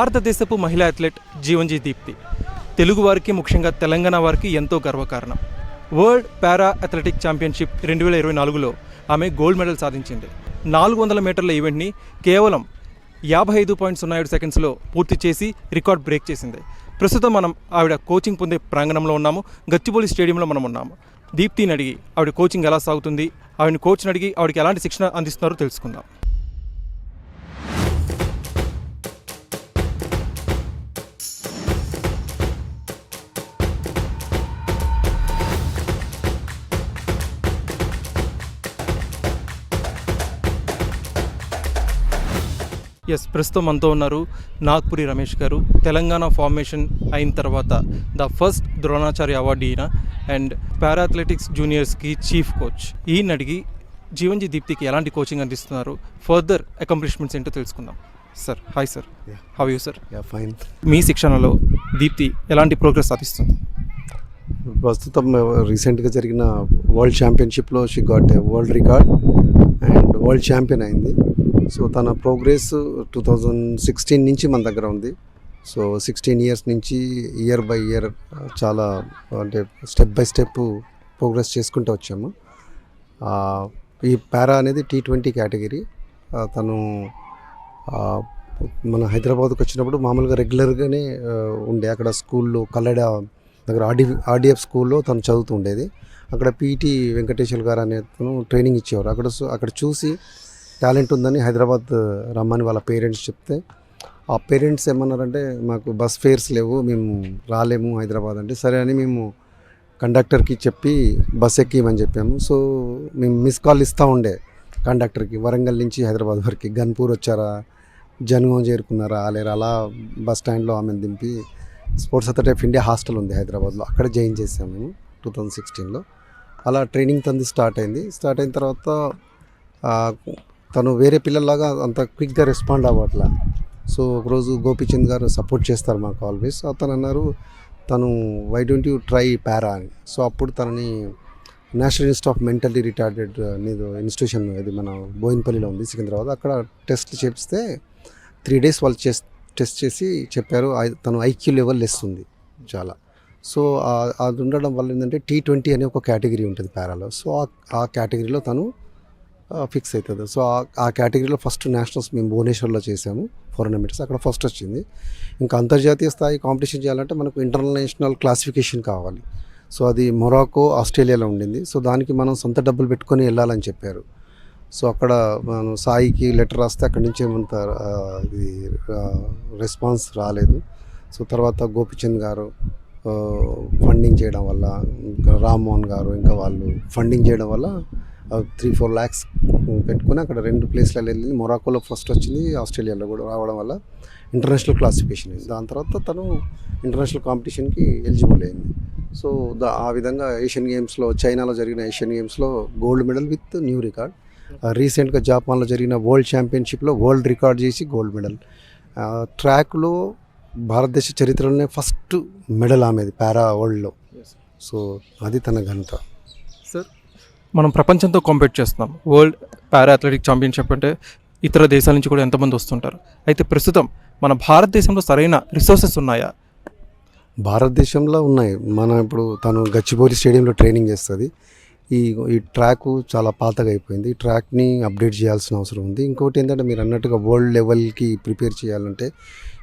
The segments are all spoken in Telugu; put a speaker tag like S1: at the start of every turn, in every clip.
S1: భారతదేశపు మహిళా అథ్లెట్ జీవన్జీ దీప్తి. తెలుగు వారికి ముఖ్యంగా తెలంగాణ వారికి ఎంతో గర్వకారణం. వరల్డ్ పారా అథ్లెటిక్ ఛాంపియన్షిప్ రెండు వేల ఇరవై నాలుగులో ఆమె గోల్డ్ మెడల్ సాధించింది. నాలుగు వందల మీటర్ల ఈవెంట్ని కేవలం యాభై ఐదు పాయింట్ సున్నా ఏడు సెకండ్స్లో పూర్తి చేసి రికార్డ్ బ్రేక్ చేసింది. ప్రస్తుతం మనం ఆవిడ కోచింగ్ పొందే ప్రాంగణంలో ఉన్నాము. గచ్చిబౌలి స్టేడియంలో మనం ఉన్నాము. దీప్తిని అడిగి ఆవిడ కోచింగ్ ఎలా సాగుతుంది? ఆవిడ కోచ్ని అడిగి ఆవిడకి ఎలాంటి శిక్షణ అందిస్తున్నారో తెలుసుకుందాం. ఎస్ ప్రస్తుతం మనతో ఉన్నారు నాగ్పురి రమేష్ గారు. తెలంగాణ ఫార్మేషన్ అయిన తర్వాత ద ఫస్ట్ ద్రోణాచార్య అవార్డు ఈయన అండ్ పారా అథ్లెటిక్స్ జూనియర్స్కి చీఫ్ కోచ్ ఈయన అడిగి జీవన్జీ దీప్తికి ఎలాంటి కోచింగ్ అందిస్తున్నారు? ఫర్దర్ అకాంప్లిష్మెంట్స్ ఏంటో తెలుసుకుందాం. Sir hi sir. How you sir
S2: yeah fine
S1: మీ శిక్షణలో దీప్తి ఎలాంటి ప్రోగ్రెస్ సాధిస్తుంది?
S2: ప్రస్తుతం రీసెంట్గా జరిగిన world ఛాంపియన్షిప్లో she got world record and world champion అయింది. సో తన ప్రోగ్రెస్ టూ థౌజండ్ సిక్స్టీన్ నుంచి మన దగ్గర ఉంది. సో సిక్స్టీన్ ఇయర్స్ నుంచి ఇయర్ బై ఇయర్ చాలా అంటే స్టెప్ బై స్టెప్ ప్రోగ్రెస్ చేసుకుంటూ వచ్చాము. ఈ పారా అనేది టీ ట్వంటీ కేటగిరీ. తను మన హైదరాబాద్కి వచ్చినప్పుడు మామూలుగా రెగ్యులర్గానే ఉండే. అక్కడ స్కూల్లో కల్లడ దగ్గర ఆర్డి ఆర్డిఎఫ్ స్కూల్లో తను చదువుతూ ఉండేది. అక్కడ పీటీ వెంకటేశ్వర్ గారు అనే తను ట్రైనింగ్ ఇచ్చేవారు. అక్కడ అక్కడ చూసి టాలెంట్ ఉందని హైదరాబాద్ రమ్మని వాళ్ళ పేరెంట్స్ చెప్తే ఆ పేరెంట్స్ ఏమన్నారంటే మాకు బస్ ఫేర్స్ లేవు మేము రాలేము హైదరాబాద్ అంటే సరే అని మేము కండక్టర్కి చెప్పి బస్ ఎక్కిమని చెప్పాము. సో మేము మిస్ కాల్ ఇస్తూ ఉండే కండక్టర్కి వరంగల్ నుంచి హైదరాబాద్ వరకు. గన్పూర్ వచ్చారా? జనగం చేరుకున్నారా? లేరు అలా బస్ స్టాండ్లో ఆమెను దింపి sports authority of India hostel ఉంది హైదరాబాద్లో. అక్కడ జాయిన్ చేసాము మేము టూ థౌజండ్ సిక్స్టీన్లో. అలా ట్రైనింగ్ తంది స్టార్ట్ అయింది. స్టార్ట్ అయిన తర్వాత తను వేరే పిల్లల్లాగా అంత క్విక్గా రెస్పాండ్ అవ్వట్లా. సో ఒకరోజు గోపీచంద్ గారు సపోర్ట్ చేస్తారు మాకు ఆల్వేస్ అతను అన్నారు తను why don't you try para అని. సో అప్పుడు తనని national institute of mentally retarded అనేది ఇన్స్టిట్యూషన్ ఇది మన బోయిన్పల్లిలో ఉంది సికింద్రాబాద్. అక్కడ టెస్ట్ చేపిస్తే త్రీ డేస్ వాళ్ళు చేస్ టెస్ట్ చేసి చెప్పారు ఐ- తను ఐక్యూ లెవెల్ లెస్ ఉంది చాలా. సో అది ఉండడం వల్ల ఏంటంటే టీ ట్వంటీ అనే ఒక కేటగిరీ ఉంటుంది పారాలో సో ఆ- ఆ కేటగిరీలో తను ఫిక్స్ అవుతుంది. సో ఆ- కేటగిరీలో ఫస్ట్ నేషనల్స్ మేము భువనేశ్వర్లో చేసాము ఫోర్ హండ్రెడ్ మీటర్స్ అక్కడ ఫస్ట్ వచ్చింది. ఇంకా అంతర్జాతీయ స్థాయి కాంపిటీషన్ చేయాలంటే మనకు ఇంటర్నేషనల్ క్లాసిఫికేషన్ కావాలి. సో అది మొరాకో ఆస్ట్రేలియాలో ఉండింది. సో దానికి మనం సొంత డబ్బులు పెట్టుకొని వెళ్ళాలని చెప్పారు. సో అక్కడ మనం సాయికి లెటర్ రాస్తే అక్కడి నుంచి ఏమంత ఇది రెస్పాన్స్ రాలేదు. సో తర్వాత గోపిచంద్ గారు ఫండింగ్ చేయడం వల్ల ఇంకా రామ్మోహన్ గారు ఇంకా వాళ్ళు ఫండింగ్ చేయడం వల్ల త్రీ ఫోర్ ల్యాక్స్ పెట్టుకుని అక్కడ రెండు ప్లేస్లలో వెళ్ళి మొరాకోలో ఫస్ట్ వచ్చింది ఆస్ట్రేలియాలో కూడా రావడం వల్ల ఇంటర్నేషనల్ క్లాసిఫికేషన్ అయింది. దాని తర్వాత తను ఇంటర్నేషనల్ కాంపిటీషన్కి ఎలిజిబుల్ అయింది. సో దా ఆ విధంగా ఏషియన్ గేమ్స్లో చైనాలో జరిగిన ఏషియన్ గేమ్స్లో gold medal with new record రీసెంట్గా జాపాన్లో జరిగిన వరల్డ్ ఛాంపియన్షిప్లో వరల్డ్ రికార్డ్ చేసి గోల్డ్ మెడల్ ట్రాక్లో భారతదేశ చరిత్రలోనే ఫస్ట్ మెడల్ ఆమెది పారా వరల్డ్లో సో అది తన ఘనత.
S1: మనం ప్రపంచంతో కాంపీట్ చేస్తున్నాం. వరల్డ్ పారా అథ్లెటిక్ ఛాంపియన్షిప్ అంటే ఇతర దేశాల నుంచి కూడా ఎంతమంది వస్తుంటారు. అయితే ప్రస్తుతం మన భారతదేశంలో సరైన రిసోర్సెస్ ఉన్నాయా?
S2: భారతదేశంలో ఉన్నాయి. మన ఇప్పుడు తను గచ్చిబౌలి స్టేడియంలో ట్రైనింగ్ చేస్తుంది. ఈ ఈ ట్రాక్ చాలా పాతగా అయిపోయింది ఈ ట్రాక్ని అప్డేట్ చేయాల్సిన అవసరం ఉంది. ఇంకోటి ఏంటంటే మీరు అన్నట్టుగా వరల్డ్ లెవెల్కి ప్రిపేర్ చేయాలంటే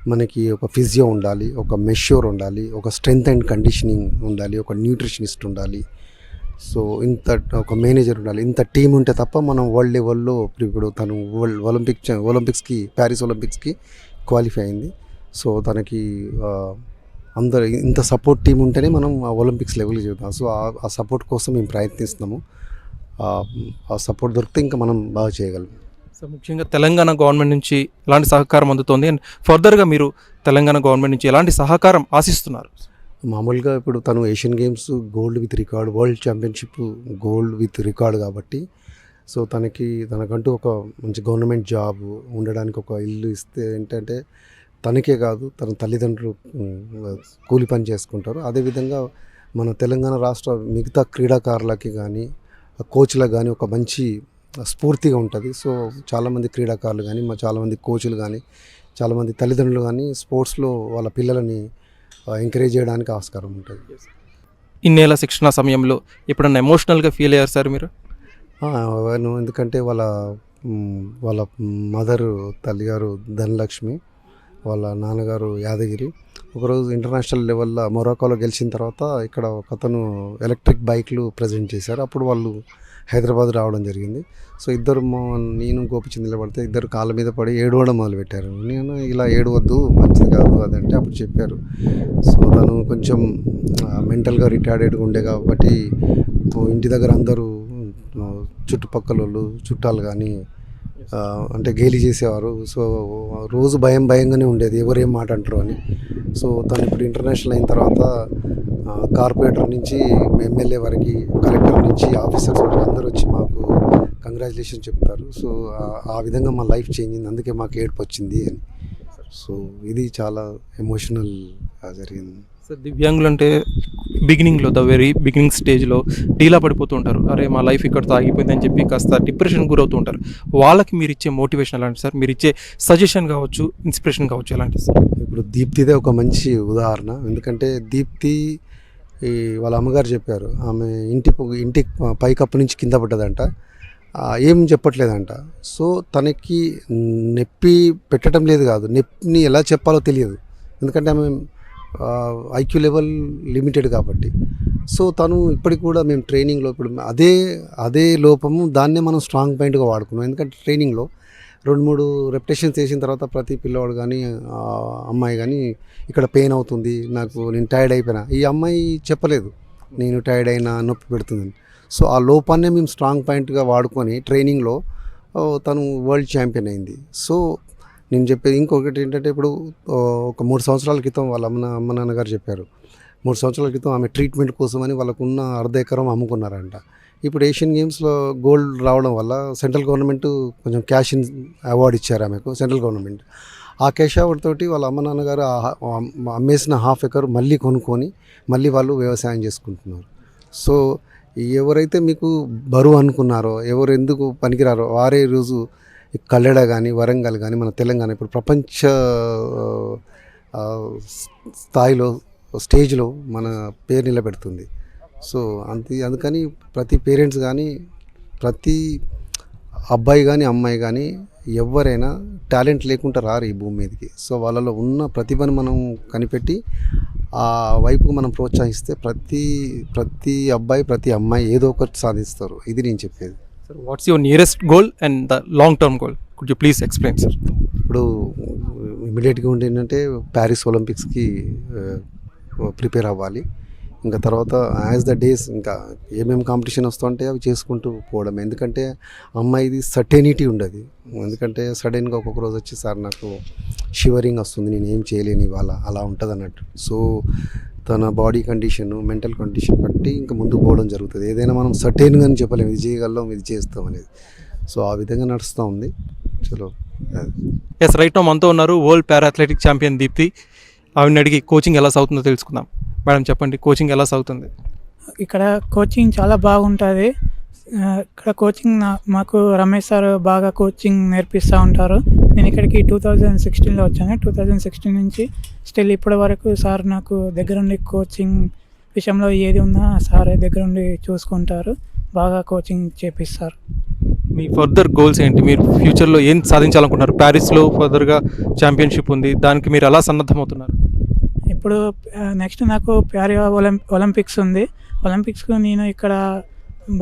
S2: మనకి ఒక ఫిజియో ఉండాలి ఒక మెష్యూర్ ఉండాలి ఒక స్ట్రెంగ్త్ అండ్ కండిషనింగ్ ఉండాలి ఒక న్యూట్రిషనిస్ట్ ఉండాలి సో ఇంత ఒక మేనేజర్ ఉండాలి. ఇంత టీం ఉంటే తప్ప మనం వరల్డ్ లెవెల్లో ఇప్పుడు తను వరల్డ్ ఒలింపిక్ ఒలింపిక్స్కి ప్యారిస్ ఒలింపిక్స్కి క్వాలిఫై అయింది. సో తనకి అందరు ఇంత సపోర్ట్ టీం ఉంటేనే మనం ఆ ఒలింపిక్స్ లెవెల్కి చెబుతాం సో ఆ- సపోర్ట్ కోసం మేము ప్రయత్నిస్తున్నాము. ఆ- ఆ సపోర్ట్ దొరికితే ఇంకా మనం బాగా చేయగలం.
S1: సో ముఖ్యంగా తెలంగాణ గవర్నమెంట్ నుంచి ఎలాంటి సహకారం అందుతోంది? అండ్ ఫర్దర్గా మీరు తెలంగాణ గవర్నమెంట్ నుంచి ఎలాంటి సహకారం ఆశిస్తున్నారు?
S2: మామూలుగా ఇప్పుడు తను Asian games gold with record world championship gold with record కాబట్టి సో తనకి తనకంటూ ఒక మంచి గవర్నమెంట్ జాబ్ ఉండడానికి ఒక ఇల్లు ఇస్తే ఏంటంటే తనకే కాదు తన తల్లిదండ్రులు కూలి పని చేసుకుంటారు. అదేవిధంగా మన తెలంగాణ రాష్ట్ర మిగతా క్రీడాకారులకి కానీ కోచ్లకు కానీ ఒక మంచి స్ఫూర్తిగా ఉంటుంది. సో చాలామంది క్రీడాకారులు కానీ మా చాలామంది కోచ్లు కానీ చాలామంది తల్లిదండ్రులు కానీ స్పోర్ట్స్లో వాళ్ళ పిల్లలని ఎంకరేజ్ చేయడానికి ఆస్కారం ఉంటుంది.
S1: ఇన్నేళ్ళ శిక్షణ సమయంలో ఎప్పుడన్నా ఎమోషనల్గా ఫీల్ అయ్యారు సార్ మీరు?
S2: ఎందుకంటే వాళ్ళ వాళ్ళ మదర్ తల్లిగారు ధనలక్ష్మి వాళ్ళ నాన్నగారు యాదగిరి. ఒకరోజు ఇంటర్నేషనల్ లెవెల్లో మొరాకోలో గెలిచిన తర్వాత ఇక్కడ ఒక అతను ఎలక్ట్రిక్ బైక్లు ప్రజెంట్ చేశారు. అప్పుడు వాళ్ళు హైదరాబాద్ రావడం జరిగింది. సో ఇద్దరు మా నేను గోపిచంద్ నిలబడితే ఇద్దరు కాళ్ళ మీద పడి ఏడవడం మొదలుపెట్టారు. నేను ఇలా ఏడవద్దు మంచిది కాదు అదంటే అప్పుడు చెప్పారు. సో తను కొంచెం మెంటల్గా రిటార్డెడ్గా ఉండే కాబట్టి ఇంటి దగ్గర అందరూ చుట్టుపక్కల వాళ్ళు చుట్టాలు కానీ అంటే గేలి చేసేవారు. సో రోజు భయం భయంగానే ఉండేది. ఎవరు ఏం మాట అంటారు అని. సో తను ఇప్పుడు ఇంటర్నేషనల్ అయిన తర్వాత కార్పొరేటర్ నుంచి ఎమ్మెల్యే వరకు కలెక్టర్ నుంచి ఆఫీసర్స్ వరకు అందరూ వచ్చి మాకు కంగ్రాచులేషన్ చెప్తారు. సో ఆ- ఆ విధంగా మా లైఫ్ చేంజ్ అయింది. అందుకే మాకు ఏడుపు వచ్చింది అని. సో ఇది చాలా ఎమోషనల్ జరిగింది.
S1: సార్ దివ్యాంగులు అంటే బిగినింగ్లో ద వెరీ బిగినింగ్ స్టేజ్లో డీలా పడిపోతూ ఉంటారు. అరే మా లైఫ్ ఇక్కడతో ఆగిపోయిందని చెప్పి కాస్త డిప్రెషన్ గురవుతూ ఉంటారు. వాళ్ళకి మీరు ఇచ్చే మోటివేషన్ ఎలాంటి సార్? మీరు ఇచ్చే సజెషన్ కావచ్చు ఇన్స్పిరేషన్ కావచ్చు ఎలాంటి సార్?
S2: ఇప్పుడు దీప్తిదే ఒక మంచి ఉదాహరణ. ఎందుకంటే దీప్తి ఈ వాళ్ళ అమ్మగారు చెప్పారు ఆమె ఇంటి ఇంటి పైకప్పు నుంచి కింద పడ్డదంట. ఏం చెప్పట్లేదంట. సో తనకి నొప్పి పెట్టడం లేదు కాదు. నొప్పిని ఎలా చెప్పాలో తెలియదు. ఎందుకంటే ఆమె ఐక్యూ లెవెల్ లిమిటెడ్ కాబట్టి. సో తను ఇప్పటికి కూడా మేము ట్రైనింగ్లో ఇప్పుడు అదే అదే లోపము దాన్నే మనం స్ట్రాంగ్ పాయింట్గా వాడుకున్నాం. ఎందుకంటే ట్రైనింగ్లో రెండు మూడు రెప్యుటేషన్స్ చేసిన తర్వాత ప్రతి పిల్లవాడు కానీ అమ్మాయి కానీ ఇక్కడ పెయిన్ అవుతుంది నాకు నేను టైర్డ్ అయిపోయినా. ఈ అమ్మాయి చెప్పలేదు నేను టైర్డ్ అయినా నొప్పి పెడుతుందని. సో ఆ లోపాన్నే మేము స్ట్రాంగ్ పాయింట్గా వాడుకొని ట్రైనింగ్లో తను వరల్డ్ ఛాంపియన్ అయింది. సో నేను చెప్పేది ఇంకొకటి ఏంటంటే ఇప్పుడు ఒక మూడు సంవత్సరాల క్రితం వాళ్ళ అమ్మ అమ్మ నాన్నగారు చెప్పారు. మూడు సంవత్సరాల క్రితం ఆమె ట్రీట్మెంట్ కోసమని వాళ్ళకున్న అర్ధ ఎకరం అమ్ముకున్నారంట. ఇప్పుడు ఏషియన్ గేమ్స్లో గోల్డ్ రావడం వల్ల సెంట్రల్ గవర్నమెంట్ కొంచెం క్యాష్ ఇన్ అవార్డు ఇచ్చారు ఆమెకు సెంట్రల్ గవర్నమెంట్. ఆ క్యాష్ అవార్డ్ తోటి వాళ్ళ అమ్మ నాన్నగారు అమ్మేసిన హాఫ్ ఎకర్ మళ్ళీ కొనుక్కొని మళ్ళీ వాళ్ళు వ్యవసాయం చేసుకుంటున్నారు. సో ఎవరైతే మీకు బరువు అనుకున్నారో ఎవరు ఎందుకు పనికిరారో వారే రోజు కల్లెడ కానీ వరంగల్ కానీ మన తెలంగాణ ఇప్పుడు ప్రపంచ స్థాయిలో స్టేజ్లో మన పేరు నిలబెడుతుంది. సో అంతే అందుకని ప్రతి పేరెంట్స్ కానీ ప్రతి అబ్బాయి కానీ అమ్మాయి కానీ ఎవరైనా టాలెంట్ లేకుండా రారు ఈ భూమి మీదకి. సో వాళ్ళలో ఉన్న ప్రతిభను మనం కనిపెట్టి ఆ వైపు మనం ప్రోత్సహిస్తే ప్రతి ప్రతి అబ్బాయి ప్రతి అమ్మాయి ఏదో ఒకటి సాధిస్తారు. ఇది నేను చెప్పేది.
S1: Sir what's your nearest goal and the long term goal could you please explain sir
S2: ఇప్పుడు ఇమీడియట్గా ఉండి ఏంటంటే ప్యారిస్ ఒలింపిక్స్కి ప్రిపేర్ అవ్వాలి. ఇంకా తర్వాత యాజ్ ద డేస్ ఇంకా ఏమేమి కాంపిటీషన్ వస్తుంటే అవి చేసుకుంటూ పోవడం. ఎందుకంటే అమ్మాయిది సర్టెనిటీ ఉండదు. ఎందుకంటే సడన్గా ఒక్కొక్క రోజు వచ్చి సార్ నాకు షివరింగ్ వస్తుంది. నేను ఏం చేయలేని ఇవాళ. అలా ఉంటుంది అన్నట్టు. సో తన బాడీ కండిషన్ మెంటల్ కండిషన్ బట్టి ఇంకా ముందుకు పోవడం జరుగుతుంది. ఏదైనా మనం సర్టెన్గా అని చెప్పలేము. ఇది చేయగలం ఇది చేస్తాం అనేది. సో ఆ విధంగా నడుస్తూ ఉంది. చలో
S1: ఎస్ రైట్ మనతో ఉన్నారు world para athletic champion Deepthi. ఆవిడని అడిగి కోచింగ్ ఎలా సాగుతుందో తెలుసుకుందాం. మేడం చెప్పండి కోచింగ్ ఎలా సాగుతుంది?
S3: ఇక్కడ కోచింగ్ చాలా బాగుంటుంది. ఇక్కడ కోచింగ్ నా- మాకు రమేష్ సార్ బాగా కోచింగ్ నేర్పిస్తూ ఉంటారు. నేను ఇక్కడికి టూ థౌజండ్ సిక్స్టీన్లో వచ్చాను. టూ థౌజండ్ సిక్స్టీన్ నుంచి స్టిల్ ఇప్పటి వరకు సార్ నాకు దగ్గరుండి కోచింగ్ విషయంలో ఏది ఉన్నా సార్ దగ్గరుండి చూసుకుంటారు. బాగా కోచింగ్ చేపిస్తారు.
S1: మీ ఫర్దర్ గోల్స్ ఏంటి? మీరు ఫ్యూచర్లో ఏం సాధించాలనుకుంటున్నారు? ప్యారిస్లో ఫర్దర్గా ఛాంపియన్షిప్ ఉంది. దానికి మీరు ఎలా సన్నద్ధమవుతున్నారు?
S3: ఇప్పుడు నెక్స్ట్ నాకు ప్యారి ఒలిం ఒలింపిక్స్ ఉంది. ఒలింపిక్స్కు నేను ఇక్కడ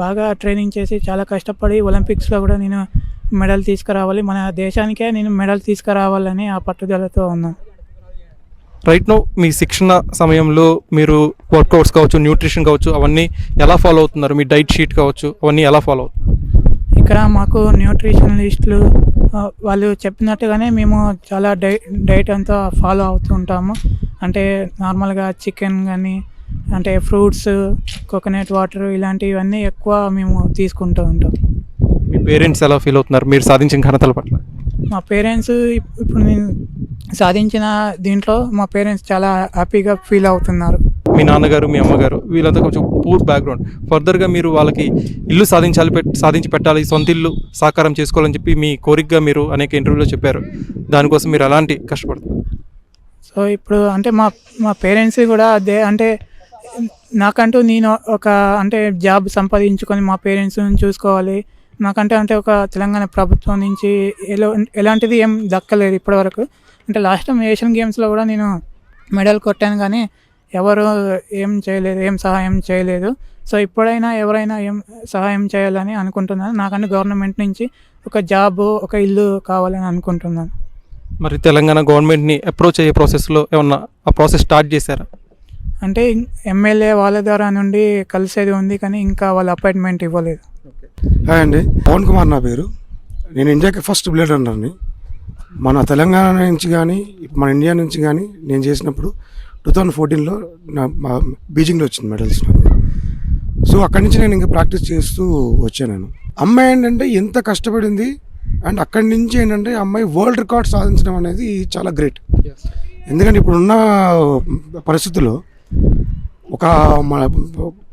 S3: బాగా ట్రైనింగ్ చేసి చాలా కష్టపడి ఒలింపిక్స్లో కూడా నేను మెడల్ తీసుకురావాలి. మన దేశానికే నేను మెడల్ తీసుకురావాలని ఆ పట్టుదలతో ఉన్నాను.
S1: రైట్ నో మీ శిక్షణ సమయంలో మీరు వర్కౌట్స్ కావచ్చు న్యూట్రిషన్ కావచ్చు అవన్నీ ఎలా ఫాలో అవుతున్నారు? మీ డైట్ షీట్ కావచ్చు అవన్నీ ఎలా ఫాలో అవుతున్నారు?
S3: ఇక్కడ మాకు న్యూట్రిషనలిస్టులు వాళ్ళు చెప్పినట్టుగానే మేము చాలా డై డైట్ అంతా ఫాలో అవుతూ ఉంటాము. అంటే నార్మల్గా చికెన్ కానీ అంటే ఫ్రూట్స్ కోకోనట్ వాటర్ ఇలాంటివన్నీ ఎక్కువ మేము తీసుకుంటూ ఉంటాం.
S1: మీ పేరెంట్స్ ఎలా ఫీల్ అవుతున్నారు? మీరు సాధించిన ఘనతల పట్ల.
S3: మా పేరెంట్స్ ఇప్- ఇప్పుడు నేను సాధించిన దీంట్లో మా పేరెంట్స్ చాలా హ్యాపీగా ఫీల్ అవుతున్నారు.
S1: మీ నాన్నగారు మీ అమ్మగారు వీళ్ళంతా కొంచెం పూర్ బ్యాక్గ్రౌండ్. ఫర్దర్గా మీరు వాళ్ళకి ఇల్లు సాధించాలి సాధించి పెట్టాలి సొంత ఇల్లు సాకారం చేసుకోవాలని చెప్పి మీ కోరికగా మీరు అనేక ఇంటర్వ్యూలో చెప్పారు. దానికోసం మీరు ఎలాంటి కష్టపడుతున్నారు?
S3: సో ఇప్పుడు అంటే మా మా పేరెంట్స్ కూడా అదే అంటే నాకంటూ నేను ఒక అంటే జాబ్ సంపాదించుకొని మా పేరెంట్స్ని చూసుకోవాలి. నాకంటే అంటే ఒక తెలంగాణ ప్రభుత్వం నుంచి ఎలా ఎలాంటిది ఏం దక్కలేదు ఇప్పటివరకు. అంటే లాస్ట్ టైం ఏషియన్ గేమ్స్లో కూడా నేను మెడల్ కొట్టాను కానీ ఎవరు ఏం చేయలేదు ఏం సహాయం చేయలేదు. సో ఇప్పుడైనా ఎవరైనా ఏం సహాయం చేయాలని అనుకుంటున్నాను. నాకంటే గవర్నమెంట్ నుంచి ఒక జాబ్ ఒక ఇల్లు కావాలని అనుకుంటున్నాను.
S1: మరి తెలంగాణ గవర్నమెంట్ని అప్రోచ్ అయ్యే ప్రాసెస్లో ఏమన్నా ఆ ప్రాసెస్ స్టార్ట్ చేశారా?
S3: అంటే ఎమ్మెల్యే వాళ్ళ ద్వారా నుండి కలిసేది ఉంది కానీ ఇంకా వాళ్ళ అపాయింట్మెంట్ ఇవ్వలేదు.
S4: హాయ్ అండి. పవన్ కుమార్ నా పేరు. నేను ఇండియాకి ఫస్ట్ బ్లేడ్ రన్నర్ని మన తెలంగాణ నుంచి కానీ మన ఇండియా నుంచి కానీ నేను చేసినప్పుడు టూ థౌజండ్ ఫోర్టీన్లో నా మా బీజింగ్లో వచ్చింది మెడల్స్ నాకు. సో అక్కడి నుంచి నేను ఇంకా ప్రాక్టీస్ చేస్తూ వచ్చాను అమ్మాయి ఏంటంటే ఎంత కష్టపడింది? అండ్ అక్కడి నుంచి ఏంటంటే అమ్మాయి వరల్డ్ రికార్డ్ సాధించడం అనేది చాలా గ్రేట్. ఎందుకంటే ఇప్పుడున్న పరిస్థితుల్లో ఒక మన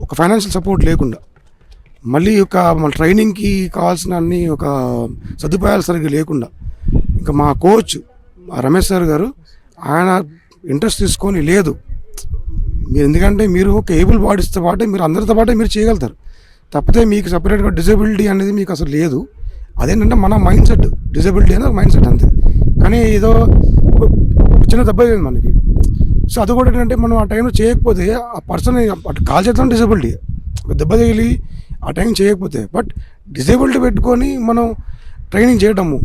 S4: ఒక ఫైనాన్షియల్ సపోర్ట్ లేకుండా మళ్ళీ ఒక మన ట్రైనింగ్కి కావాల్సిన అన్ని ఒక సదుపాయాలు సరిగ్గా లేకుండా ఇంకా మా కోచ్ రమేష్ సార్ గారు ఆయన ఇంట్రెస్ట్ తీసుకొని లేదు. మీరు ఎందుకంటే మీరు ఒక ఏబుల్ బాడీస్తో పాటే మీరు అందరితో పాటే మీరు చేయగలుగుతారు. తప్పితే మీకు సపరేట్గా డిజబిలిటీ అనేది మీకు అసలు లేదు. అదేంటంటే మన మైండ్ సెట్ డిజబిలిటీ అనేది మైండ్ సెట్ అంతే. కానీ ఏదో చిన్న దెబ్బ అయింది మనకి. సో అది కూడా ఏంటంటే మనం ఆ టైంలో చేయకపోతే ఆ పర్సన్ అటు కాల్ చేద్దాం డిజబిలిటీ. ఒక దెబ్బ తగిలి ఆ టైం చేయకపోతే. బట్ డిజేబిలిటీ పెట్టుకొని మనం ట్రైనింగ్ చేయడము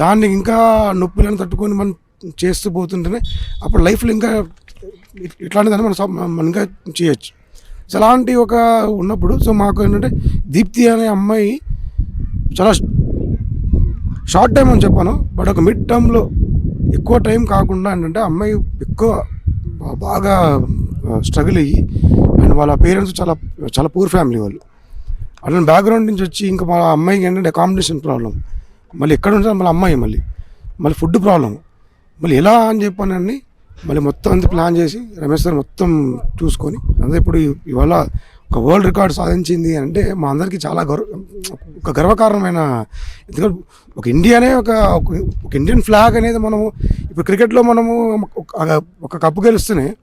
S4: దాన్ని ఇంకా నొప్పులను తట్టుకొని మనం చేస్తూ పోతుంటేనే అప్పుడు లైఫ్లో ఇంకా ఇట్లాంటి ఇట్లాంటిదని మనం మనం ఇంకా చేయొచ్చు. సో అలాంటి ఒక ఉన్నప్పుడు సో మాకు ఏంటంటే దీప్తి అనే అమ్మాయి చాలా షార్ట్ టైం అని చెప్పాను బట్ ఒక మిడ్ టర్మ్లో ఎక్కువ టైం కాకుండా ఏంటంటే అమ్మాయి ఎక్కువ బాగా స్ట్రగుల్ అయ్యి అండ్ వాళ్ళ పేరెంట్స్ చాలా చాలా పూర్ ఫ్యామిలీ వాళ్ళు. అట్లా బ్యాక్గ్రౌండ్ నుంచి వచ్చి ఇంకా మా అమ్మాయికి ఏంటంటే అకామిడేషన్ ప్రాబ్లం మళ్ళీ ఎక్కడ ఉంటారు మళ్ళీ అమ్మాయి మళ్ళీ మళ్ళీ ఫుడ్ ప్రాబ్లం మళ్ళీ ఎలా అని చెప్పానని మళ్ళీ మొత్తం అంతా ప్లాన్ చేసి రమేష్ సార్ మొత్తం చూసుకొని అదే ఇప్పుడు ఇవాళ ఒక వరల్డ్ రికార్డ్ సాధించింది అంటే మా అందరికీ చాలా గర్వ ఒక గర్వకారణమైన ఎందుకంటే ఒక ఇండియానే ఒక ఒక- ఇండియన్ ఫ్లాగ్ అనేది మనము ఇప్పుడు క్రికెట్లో మనము ఒక- ఒక కప్పు గెలుస్తూనే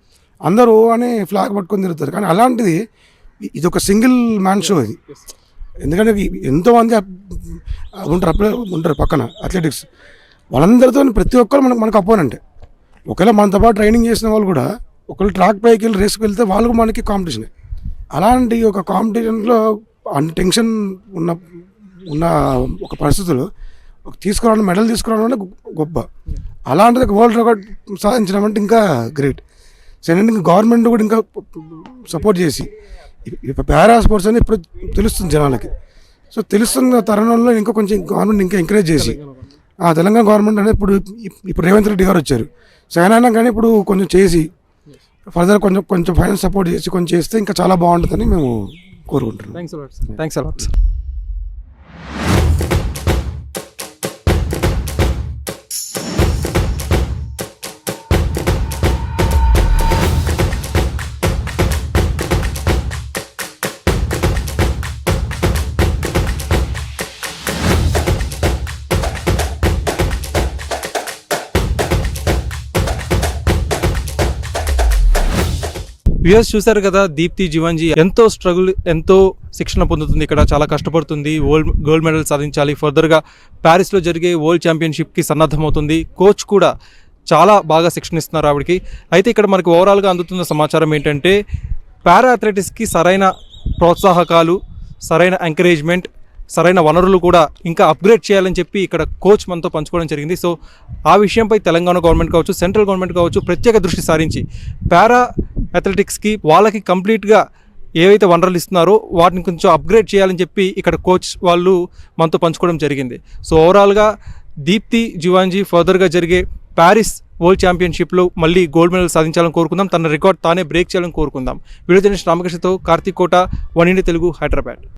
S4: అందరూ అనే ఫ్లాగ్ పట్టుకొని తిరుగుతారు. కానీ అలాంటిది ఇది ఒక సింగిల్ మ్యాన్ షో ఇది. ఎందుకంటే ఎంతోమంది ఉంటారు అప్పుడే ఉంటారు పక్కన అథ్లెటిక్స్. వాళ్ళందరితో ప్రతి ఒక్కరు మనకు మనకు అపోనంటే ఒకవేళ మనతో పాటు ట్రైనింగ్ చేసిన వాళ్ళు కూడా ఒకళ్ళు ట్రాక్ పైకి వెళ్ళి రేస్కి వెళ్తే వాళ్ళు మనకి కాంపిటీషనే అలాంటి ఒక కాంపిటీషన్లో అన్ని టెన్షన్ ఉన్న ఉన్న ఒక పరిస్థితులు తీసుకురావడం మెడల్ తీసుకురావడం అంటే గొప్ప. అలాంటిది ఒక వరల్డ్ రికార్డ్ సాధించడం అంటే ఇంకా గ్రేట్. సో ఇంకా గవర్నమెంట్ కూడా ఇంకా సపోర్ట్ చేసి ఇప్పుడు పారా స్పోర్ట్స్ అని ఇప్పుడు తెలుస్తుంది జనాలకి. సో తెలుస్తున్న తరుణంలో ఇంకా కొంచెం గవర్నమెంట్ ఇంకా ఎంకరేజ్ చేసి ఆ తెలంగాణ గవర్నమెంట్ అనేది ఇప్పుడు ఇప్పుడు రేవంత్ రెడ్డి గారు వచ్చారు. సో కానీ ఇప్పుడు కొంచెం చేసి ఫర్దర్ కొంచెం కొంచెం ఫైనాన్స్ సపోర్ట్ చేసి కొంచెం చేస్తే ఇంకా చాలా బాగుంటుందని మేము కోరుకుంటున్నాం.
S1: థ్యాంక్స్ థ్యాంక్స్ అలాట్ వ్యూస్ చూశారు కదా దీప్తి జీవన్జీ ఎంతో స్ట్రగుల్ ఎంతో శిక్షణ పొందుతుంది. ఇక్కడ చాలా కష్టపడుతుంది. వరల్డ్ గోల్డ్ మెడల్ సాధించాలి. ఫర్దర్గా ప్యారిస్లో జరిగే వరల్డ్ ఛాంపియన్షిప్కి సన్నద్ధమవుతుంది. కోచ్ కూడా చాలా బాగా శిక్షణ ఇస్తున్నారు ఆవిడకి. అయితే ఇక్కడ మనకు ఓవరాల్గా అందుతున్న సమాచారం ఏంటంటే పారా అథ్లెటిక్స్కి సరైన ప్రోత్సాహకాలు సరైన ఎంకరేజ్మెంట్ సరైన వనరులు కూడా ఇంకా అప్గ్రేడ్ చేయాలని చెప్పి ఇక్కడ కోచ్ మనతో పంచుకోవడం జరిగింది. సో ఆ విషయంపై తెలంగాణ గవర్నమెంట్ కావచ్చు సెంట్రల్ గవర్నమెంట్ కావచ్చు ప్రత్యేక దృష్టి సారించి పారా అథ్లెటిక్స్కి వాళ్ళకి కంప్లీట్గా ఏవైతే వనరులు ఇస్తున్నారో వాటిని కొంచెం అప్గ్రేడ్ చేయాలని చెప్పి ఇక్కడ కోచ్ వాళ్ళు మనతో పంచుకోవడం జరిగింది. సో ఓవరాల్గా దీప్తి జువాంజీ ఫర్దర్గా జరిగే ప్యారిస్ వరల్డ్ ఛాంపియన్షిప్లో మళ్ళీ గోల్డ్ మెడల్ సాధించాలని కోరుకుందాం. తన రికార్డ్ తానే బ్రేక్ చేయాలని కోరుకుందాం. వీడియో జర్నలిస్ట్ రామకృష్ణతో కార్తీక్ కోట వన్ ఇండియా తెలుగు హైదరాబాద్.